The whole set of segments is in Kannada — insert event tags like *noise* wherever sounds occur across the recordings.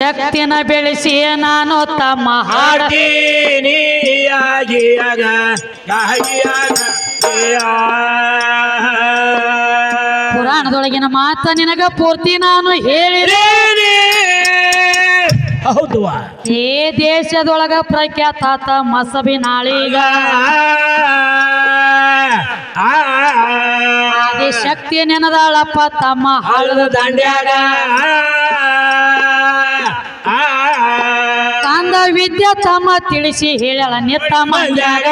ಶಕ್ತಿನ ಬೆಳೆಸಿ ನಾನು ತಮ್ಮ ಹಾಡ ಹಾಡೀನಿಯಾಗಿಯಾಗ ಪುರಾಣದೊಳಗಿನ ಮಾತ ನಿನಗ ಪೂರ್ತಿ ನಾನು ಹೇಳಿದೆ. ಹೌದು. ಈ ದೇಶದೊಳಗ ಪ್ರಖ್ಯಾತ ಮಸಬಿ ನಾಳಿಗ ಆದಿ ಶಕ್ತಿ ನೆನದಾಳಪ್ಪ ತಮ್ಮ ಹಾಳದ ದಂಡ್ಯಾಗ. ವಿದ್ಯೆ ತಮ್ಮ ತಿಳಿಸಿ ಹೇಳಳ ನಿತ್ತ ಮಂದ್ಯಾಗ.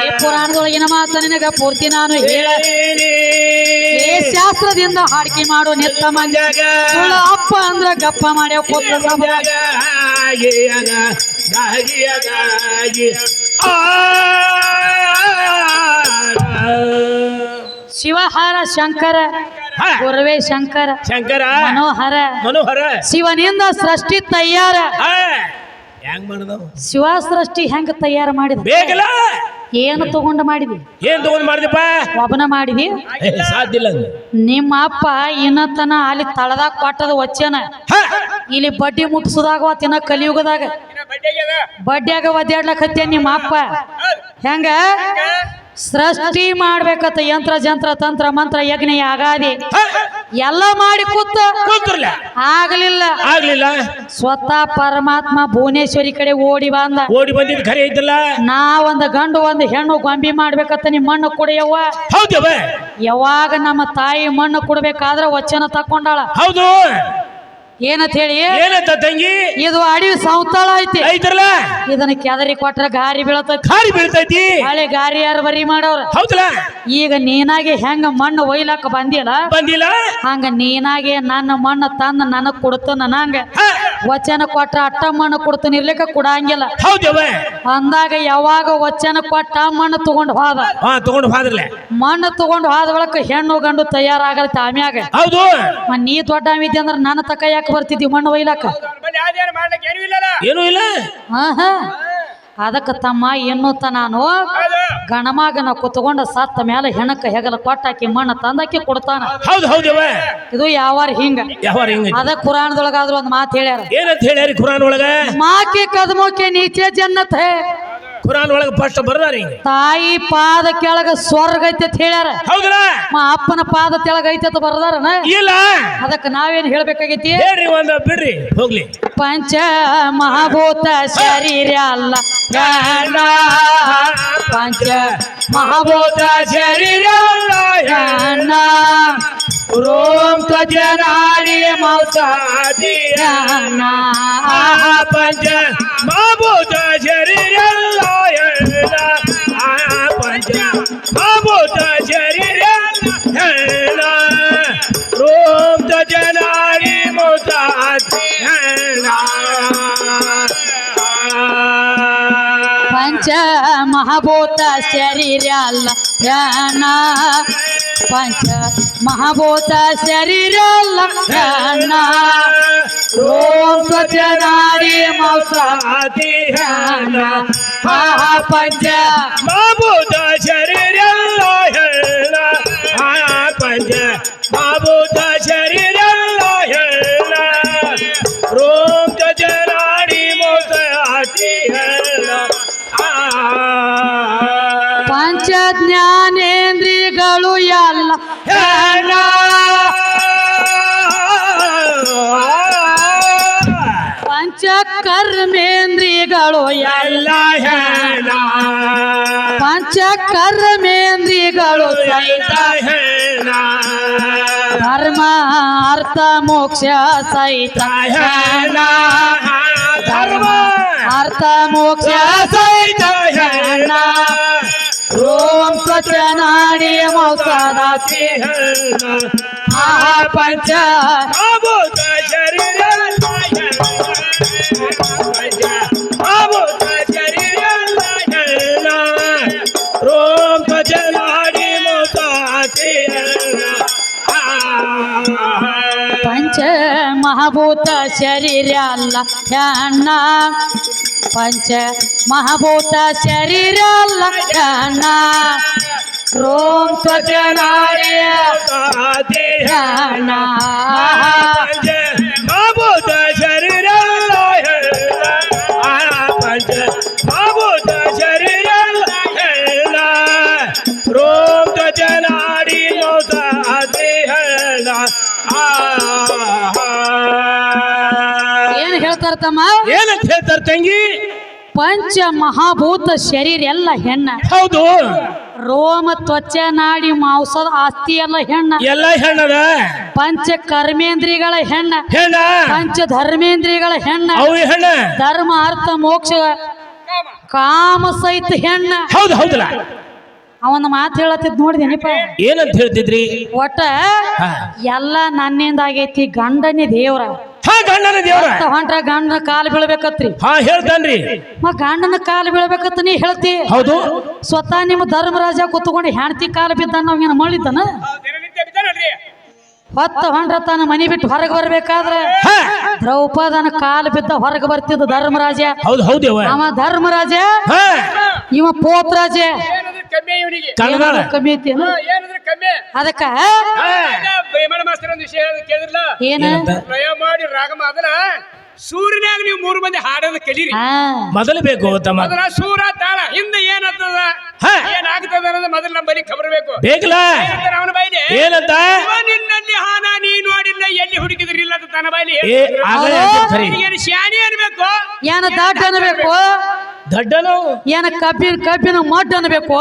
ಏ ಪುರಾಣದೊಳಗಿನ ಮಾತ ನಿನಗ ಪೂರ್ತಿ ನಾನು ಹೇಳ ಏ ಶಾಸ್ತ್ರದಿಂದ ಹಾಡಿಕೆ ಮಾಡು ನಿತ್ತ ಮಂಜಾಗ ಅಪ್ಪ ಅಂದ್ರ ಗಪ್ಪ ಮಾಡ್ಯಾವ ಪುತ್ರ ಶಿವಹಾರ ಶಂಕರ ಗುರುವೇ ಶಂಕರ ಶಂಕರ. ಮನೋಹರ ಮನೋಹರ. ಶಿವನಿಂದ ಸೃಷ್ಟಿ ತಯಾರ. ಹೆಂಗ್ ಮಾಡಿದ ಶಿವ ಸೃಷ್ಟಿ ಹೆಂಗ ತಯಾರ ಮಾಡಿದ? ಬೇಗಲ ಏನು ತಗೊಂಡು ಮಾಡಿದಿ? ಏನ್ ತಗೊಂಡ್ ಮಾಡಿದಪ್ಪ ಒಬ್ಬನ ಮಾಡಿದಿ? ಸಾಧ್ಯ ಇಲ್ಲ ನಿಮ್ಮ ಅಪ್ಪ ಇನ್ನತನ ಅಲ್ಲಿ ತಳದಾಗ ಕೊಟ್ಟದ ವಚನ. ಹ, ಇಲ್ಲಿ ಬಡ್ಡಿ ಮುಟ್ಸುದಾಗ ತಿನ್ನ ಕಲಿಯುಗದಾಗ. ಬಡ್ಡಿಯಾಗ ಒದ್ದಾಡ್ಲಕತ್ತೆ ನಿಮ್ಮ ಅಪ್ಪ? ಹೆಂಗ? ಸೃಷ್ಟಿ ಮಾಡ್ಬೇಕತ್ತ ಯಂತ್ರ ಜಂತ್ರ ತಂತ್ರ ಮಂತ್ರ ಯಜ್ಞ ಯಾಗಾದಿ ಎಲ್ಲ ಮಾಡಿ ಕೂತ ಕೂತ್ರಲ್ಲ ಆಗಲಿಲ್ಲ. ಆಗ್ಲಿಲ್ಲ? ಸ್ವತಃ ಪರಮಾತ್ಮ ಭುವನೇಶ್ವರಿ ಕಡೆ ಓಡಿ ಬಂದ. ಓಡಿ ಬಂದಿದ್ ಖರೆ ಇದ್ದಿಲ್ಲ? ನಾ ಒಂದ್ ಗಂಡು ಒಂದು ಹೆಣ್ಣು ಗೊಂಬಿ ಮಾಡ್ಬೇಕತ್ತ ನಿಮ್ ಮಣ್ಣು ಕುಡಿಯವ್ವ ಹೌದವ ಯಾವಾಗ ನಮ್ಮ ತಾಯಿ ಮಣ್ಣು ಕೊಡ್ಬೇಕಾದ್ರ ವಚನ ತಕೊಂಡಾಳ ಹೌದು. ಏನಂತ ಹೇಳಿ? ಏನಂತ ತಂಗಿ? ಇದು ಅಡವಿ ಸಂತಾಳ ಐತಿ. ಐತಲ್ಲ ಇದನ್ನ ಕೆದರಿ ಕೊಟ್ರ ಗಾರಿ ಬೀಳತೈತಿ. ಗಾರಿ ಬೀಳ್ತೈತಿ? ಹಳೆ ಗಾರಿ ಯಾರು ಬರಿ ಮಾಡವ್ರ ಹೌದಲ್ಲ? ಈಗ ನೀನಾಗೆ ಹೆಂಗ ಮಣ್ಣು ಒಯ್ಲಾಕ ಬಂದಿಲ್ಲ ಬಂದಿಲ್ಲ? ಹಂಗ ನೀನಾಗೆ ನನ್ನ ಮಣ್ಣು ತಂದು ನನಗ್ ಕೊಡ್ತ ನಂಗ. ಹ, ವಚನ ಕೊಟ್ಟ ಅಟ್ಟ ಮಣ್ಣು ಕೊಡ್ತೀನಿ ಇರ್ಲಿಕ್ಕೆ ಕೊಡಂಗಿಲ್ಲ. ಹೌದವ ಅಂದಾಗ ಯಾವಾಗ ವಚನ ಕೊಟ್ಟ ಮಣ್ಣು ತಗೊಂಡು ಹೋದ? ಹಾ ತಗೊಂಡು ಹೋದ್ರಲ್ಲ. ಮಣ್ಣು ತಗೊಂಡು ಹೋದ ಒಳಕ ಹೆಣ್ಣು ಗಂಡು ತಯಾರಾಗಲ್ಲ ತಾಮ್ಯಾಗ ಹೌದು. ನೀ ದೊಡ್ಡ ಇದ್ದೆ ಅಂದ್ರೆ ನನ್ನ ತಕ ಯಾಕೆ ಬರ್ತಿದ್ದಿ ಮಣ್ಣು ಒಯ್ಲಾಕ ಏನು ಇಲ್ಲ. ಹಾ ಹಾ ಅದಕ್ಕ ತಮ್ಮ ಎನ್ನುತ್ತ ನಾನು. ಗಣಮಗನ ಕುತ್ಕೊಂಡ ಸತ್ತ ಮೇಲೆ ಹೆಣಕ ಹೆಗಲ ಕೊಟ್ಟಾಕಿ ಮಣ್ಣ ತಂದಾಕಿ ಕೊಡ್ತಾನ. ಇದು ಯಾವಾರ ಹಿಂಗ. ಅದ ಪುರಾಣದೊಳಗಾದ್ರೂ ಒಂದು ಮಾತು ಹೇಳ್ಯಾರ. ಏನಂತ ಹೇಳ್ಯಾರಿ ಕುರಾನ್ ಒಳಗ ಮಾಕೆ ಕದಮೋಕೆ ನೀಚೆ ಜನ್ನತ್. ಹೇ ಖುರಾನ್ ಒಳಗೆ ಫಸ್ಟ್ ಬರ್ದಾರ ತಾಯಿ ಪಾದ ಕೆಳಗ ಸ್ವರ್ಗ ಐತೆ ಅಂತ ಹೇಳ್ಯಾರ. ಹೌದ್ರ? ಮ ಅಪ್ಪನ ಪಾದ ತೆಳಗ ಐತೆ ಅಂತ ಬರ್ದಾರನ? ಇಲ್ಲ. ಅದಕ್ಕೆ ನಾವೇನ್ ಹೇಳ್ಬೇಕಾಗೈತಿ? ಹೇಳ್ರಿ ಒಂದ ಬಿಡ್ರಿ ಹೋಗ್ಲಿ. ಪಂಚ ಮಹಾಭೂತ ಶರೀರ ಅಲ್ಲ ಪ್ರಾಣ ಪಂಚ ಮಹಾಭೂತ ಶರೀರ ಪ್ರಾಣ ರೋಮ್ ತ್ವಜನಾಡಿ ಮೌಸಾದಿ ಪ್ರಾಣ ಪಂಚ ಮಹಾಭೂತ ಶರೀರ ಪಂಚ ಮಹಾಭೂತ ಶರೀರ ಅಲ್ಲ ಪ್ರಾಣ ಪಂಚ ಮಹಾಭೂತ ಶರೀರ ಅಲ್ಲ ಪ್ರಾಣ ಓಂ ತ್ವಚನಾಡಿ ಮೌಸಾದಿ ಪಂಚ ಮಹಾಭೂತ ಶರೀರ ಪಂಚ ಕರ್ಮೇಂದ್ರಿಯಗಳು ಎಲ್ಲ ಹೇಳ. ಪಂಚ ಕರ್ಮೇಂದ್ರಿಯಗಳು ಸಹಿತ ಹೇಳ. ಧರ್ಮ ಅರ್ಥ ಮೋಕ್ಷ ಸಹಿತ. ಹೇಳ. ಧರ್ಮ ಅರ್ಥ ಮೋಕ್ಷ ಸಹಿತ ಹೇಳ. ಓಂ ಸ್ವಚನಾಡಿ ಮೌಸದಾತಿ ಮಹಾ ಪಂಚ ಮಹಾಭೂತ ಶರೀರ ಅಲ್ಲ. ಅಣ್ಣ ಪಂಚ ಮಹಾಭೂತ ಶರೀರ ಅಲ್ಲ. ಅಣ್ಣ ರೋಮ್ ಸ್ವಜನಾರ್ಯ ಅಣ್ಣ ತಮ್ಮ ಏನಂತ ಹೇಳ್ತಾರೆ ತಂಗಿ? ಪಂಚ ಮಹಾಭೂತ ಶರೀರ ಎಲ್ಲ ಹೆಣ್ಣ. ಹೌದು. ರೋಮ ತ್ವಚ ನಾಡಿ ಮಾಂಸದ ಆಸ್ತಿ ಎಲ್ಲ ಹೆಣ್ಣ. ಎಲ್ಲ ಹೆಣ್ಣದ? ಪಂಚ ಕರ್ಮೇಂದ್ರಿಗಳ ಹೆಣ್ಣ. ಹೆಣ್ಣ? ಪಂಚ ಧರ್ಮೇಂದ್ರಿಗಳ ಹೆಣ್ಣ. ಅವು ಹೆಣ್ಣ? ಧರ್ಮ ಅರ್ಥ ಮೋಕ್ಷ ಕಾಮ ಸಹಿತ ಹೆಣ್ಣ. ಹೌದು ಹೌದಲ್ಲ. ಅವನ ಮಾತು ಹೇಳತ್ತಿದ್ ನೋಡಿದೇನಿಪ್ಪ ಏನಂತ ಹೇಳ್ತಿದ್ರಿ? ಒಟ್ಟ. ಎಲ್ಲ ನನ್ನಿಂದ ಆಗೈತಿ ಗಂಡನೇ ದೇವ್ರ. ಹಾ ಗಂಡನ ದೇವ್ರ. ಹೊಂಟ್ರ ಗಂಡನ ಕಾಲ್ ಬೀಳ್ಬೇಕತ್ರಿ. ಹಾ ಹೇಳ್ತಾನ್ರಿ. ಮ ಗಂಡನ ಕಾಲು ಬೀಳ್ಬೇಕತ್ತ ನೀ ಹೇಳ್ತಿ. ಹೌದು. ಸ್ವತಃ ನಿಮ್ಮ ಧರ್ಮರಾಜ ಕೂತ್ಕೊಂಡು ಹೆಂಡತಿ ಕಾಲು ಬಿದ್ದ ನಾವ್ ಏನ್ ಮಾಡಿದ್ದಾನ? ಹೊತ್ತ ಹೊಂಡ್ರ ತಾನ ಮನಿ ಬಿಟ್ಟು ಹೊರಗೆ ಬರ್ಬೇಕಾದ್ರೆ ಹಾ. ದ್ರೌಪದನ ಕಾಲು ಬಿದ್ದ ಹೊರಗೆ ಬರ್ತಿದ್ದ ಧರ್ಮರಾಜ. ಹೌದು ಹೌದೇವ ಅವ ಧರ್ಮರಾಜ ಹಾ. ಇವ ಪೋತ್ರಾಜ ಕಮ್ಮಿ ಇವನಿಗೆ. ಕನ್ನಡ ಕಮ್ಮಿ ಐತಿ ಏನಂದ್ರೆ ಏನಾದ್ರೂ ಕಮ್ಮಿ. ಅದಕ್ಕ? ಭೀಮಣ ಮಾಸ್ತರ್ ಒಂದು ವಿಷಯ ಹೇಳೋದು ಕೇಳಿದ್ರಲ್ಲ? ಏನ? ಮಾಡಿ ರಾಗ ಅದನ್ನ ಸೂರ್ಯನಾಗ ನೀವು ಮೂರು ಮಂದಿ ಹಾಡೋದು ಕಲೀರಿ. ಮೊದಲು ಬೇಕು ತಮ್ಮ ಸೂರ ತಾಳ ಹಿಂದೆ ಏನಾಗ್ತದ? ಹಾ. ಏನಾಗ್ತದ ಅನ್ನೋದು ಮೊದಲು ನಮ್ಮ ಬಳಿ ಖಬರ್ ಬೇಕು. ಬೇಕಲ್ಲ? ಅವನ ಬೈಲಿ? ಏನಂತ? ನಿನ್ನಲ್ಲಿ ಹಾನ ನೀ ನೋಡಿಲ್ಲ ಎಲ್ಲಿ ಹುಡುಕಿದ್ರಿಲ್ಲ ಅಂತ ತನ್ನ ಬೈಲಿ. ಏನು ಶಾನಿ ಅನ್ಬೇಕು? ಏನು ದಾಟ ಅನ್ಬೇಕು? ದಡ್ಡನು? ಏನ ಕಬ್ಬಿನ ಕಬ್ಬಿನ ಮಡ್ ಅನ್ಬೇಕು?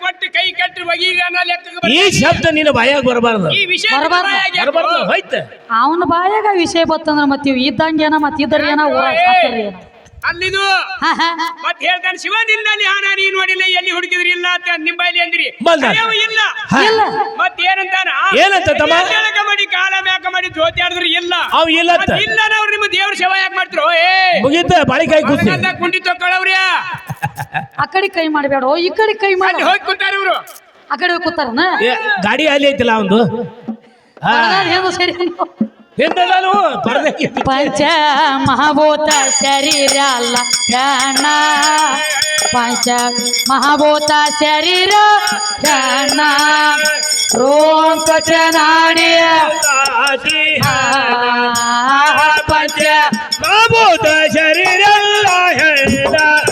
ಕೊಟ್ಟು ಕೈ ಕಟ್ಟಿ ಅನ್ನೋ ಲೆಕ್ಕಕ್ಕೆ ಈ. ಶಬ್ದ ನಿನ್ನ ಬಾಯಾಗ ಬರಬಾರ್ದು ಈ ವಿಷಯ ಬರಬಾರ್ದು. ಬಾಯಾಗೆ ಹಾಕು. ಬರಬಾರ್ದು ಹೋಯ್ತ ಅವನ ಬಾಯಾಗ ವಿಷಯ ಬತ್ತಂದ್ರ ಮತ್ ಇವ್ ಇದ್ದಂಗ ಏನ ಮತ್ ಇದ್ರ ಏನ ಊರ ಸಾಕ್ತಾರ ಏನ ಅಲ್ಲಿದು ಹಾ, ಹಾ. ಮತ್ ಹೇಳ್ತಾನೆ ಶಿವ ನಿನ್ನಲ್ಲಿ ಹಾನ ನೀ ನೋಡಿಲ್ಲ ಎಲ್ಲಿ ಹುಡುಕಿದ್ರಿ ಇಲ್ಲ ಅಂತ ನಿಮ್ ಬೈಲಿ ಅಂದ್ರಿ ಬಂದ. ಅಯ್ಯವ್ವ ಇಲ್ಲ ಹಾ. ಇಲ್ಲ ಮತ್ ಏನಂತಾನ ಏನಂತ ತಮ್ಮ? ಕೆಳಗ ಮಾಡಿ ಕಾಲ ಮ್ಯಾಕ ಮಾಡಿ ಜ್ಯೋತಿ ಆಡಿದ್ರು ಇಲ್ಲ ಅವ್ ಇಲ್ಲ ಅಂತ. ಮತ್ ಇಲ್ಲ ಅವ್ರು ನಿಮ್ಮ ದೇವ್ರ ಸೇವಾ ಯಾಕೆ ಮಾಡ್ತಿರೋ ಏ ಮುಗೀತ ಬಾಳಿಕಾಯಿ ಮಗನಂದ ಕುಂಡಿ ತಕ್ಕೊಳ್ಳವ್ರಿ *laughs* ಆ ಕಡೆ ಕೈ ಮಾಡಬೇಡ. ಈ ಕಡೆ ಕೈ ಮಾಡಿ. ಹೋಗಿ ಕೂತಾರ ಇವ್ರು. ಆ ಕಡೆ ಹೋಗ್ ಕೂತಾರನ ಏ, ಗಾಡಿ ಅಲ್ಲಿ ಐತಿಲ್ಲ ಒಂದು ಏನು ಸರಿ ಹಿಂದೆ ನಾನು ಪರದೆ ಪಂಚ ಮಹಾಭೂತ ಶರೀರ ಅಲ್ಲ ಪ್ರಾಣ. ಪಂಚ ಮಹಾಭೂತ ಶರೀರ ಪ್ರಾಣ. ರೋಂಕ ನಾಡಿಯ ಪಂಚ ಮಹಾಭೂತ ಶರೀರ ಹೆಣ್ಣ ಆ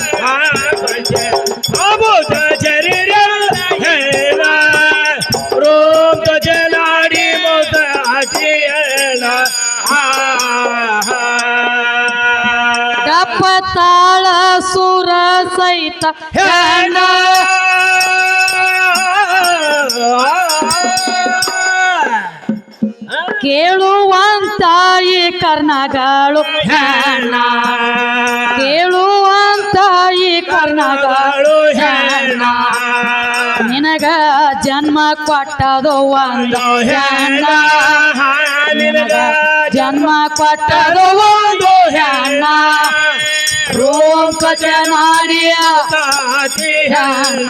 ಸಹಿತ ಹೆಣ್ಣ ಕೇಳುವಂತಾಯಿ ಕರ್ಣಗಳು. ಹೆಣ್ಣ ಕೇಳುವಂತಾಯಿ ಕರ್ಣಗಳು. ಹೆಣ್ಣ ನಿನಗ ಜನ್ಮ ಕೊಟ್ಟದು ಒಂದು. ಹೆಣ್ಣ ನಿನಗ ಜನ್ಮ ಕೊಟ್ಟದು ಒಂದು ಹೆಣ್ಣ ರೋಂಕಚ ನಾಡಿಯ ಹೆಣ್ಣ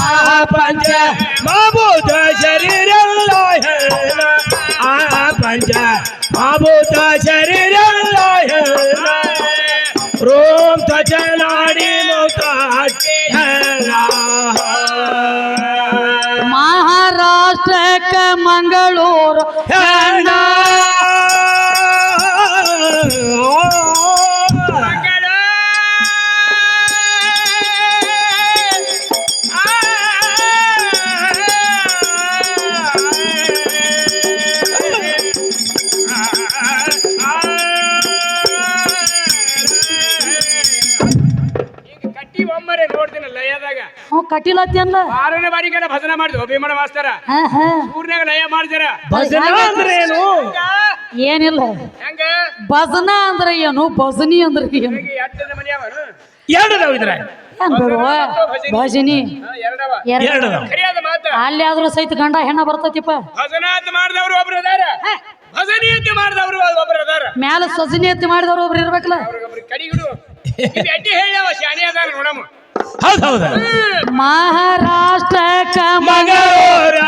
ಆ ಪಂಚ ಮಾಭೂತ ಶರೀರ ಹೆಣ್ಣ ಆ ಪಂಚ ಮಾಭೂತ ಶರೀರ ಹೆಣ್ಣ ರೋಮ್ ತ್ವಚ ನಾಡಿ ಅವ್ ಕಟಿಲತ್ತಲ್ಲ ಆರನೇ ಬಾರಿಗೆಲ್ಲ ಭಜನೆ ಮಾಡಿದ್ವು ಭೀಮಣ ಮಾಸ್ತರ. ಹಾ ಹಾ. ಊರ್ನಾಗ ಲಯ ಮಾಡ್ತಾರ ಭಜನ ಅಂದ್ರೆ ಏನು? ಏನಿಲ್ಲ. ಹೆಂಗ? ಭಜನ ಅಂದ್ರೆ ಏನು? ಭಜನಿ ಅಂದ್ರೆ ಏನು? ಎಟ್ಟದ ಮನೆ ಅವನು ಎರಡು ಅದಾವ ಇದ್ರ ಏನ್ ಬಿಡುವ? ಭಜನಿ. ಎರಡವ. ಎರಡು ಅದಾವ ಸರಿಯಾದ ಮಾತ. ಅಲ್ಲಿ ಆದ್ರೂ ಸಹಿತ ಗಂಡ ಹೆಣ್ಣ ಬರ್ತೈತಿಪ್ಪ. ಭಜನ ಅಂತ ಮಾಡಿದವರು ಒಬ್ರು ಇದಾರೆ. ಭಜನಿ ಅಂತ ಮಾಡಿದವರು ಒಬ್ರು ಅದಾರ ಮ್ಯಾಲ ಸಜನಿ ಅಂತ ಮಾಡಿದವರು ಒಬ್ರು ಇರ್ಬೇಕಲ್ಲ. ಅವ್ರಿಗೊಬ್ರು ಕಡಿಗಿಡು. ಇವ್ ಎಡ್ಡಿ ಹೇಳ್ಯಾವ ಶಾಣಿ ಅದಾರ ನೋಡಮ್ಮ. ಹೌದು ಹೌದು ಮಹಾರಾಷ್ಟ್ರಕ್ಕ ಮಗಳೂರ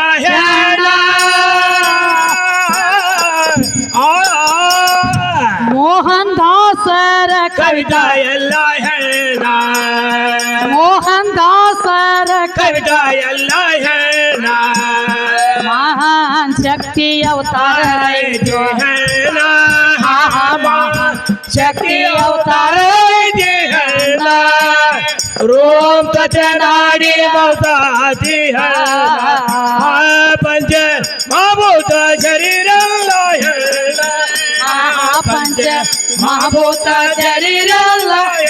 ಮೋಹನ್ ದಾಸರ ಕವಿತಾ ಎಲ್ಲ ಹೆಣ್ಣ ಮೋಹನ್ ದಾಸರ ಕವಿತಾ ಎಲ್ಲ ಹೆಣ್ಣ ಮಹಾನ್ ಶಕ್ತಿ ಅವತಾರ रोम तचनाडी मसाती है पंच महाभूत शरीर लाय पंच महाभूत शरीर लाय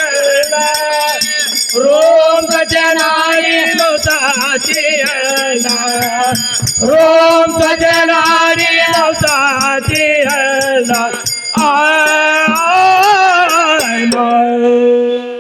रोम तचनाडी मसाती है रोम तचनाडी मसाती है आ Lord.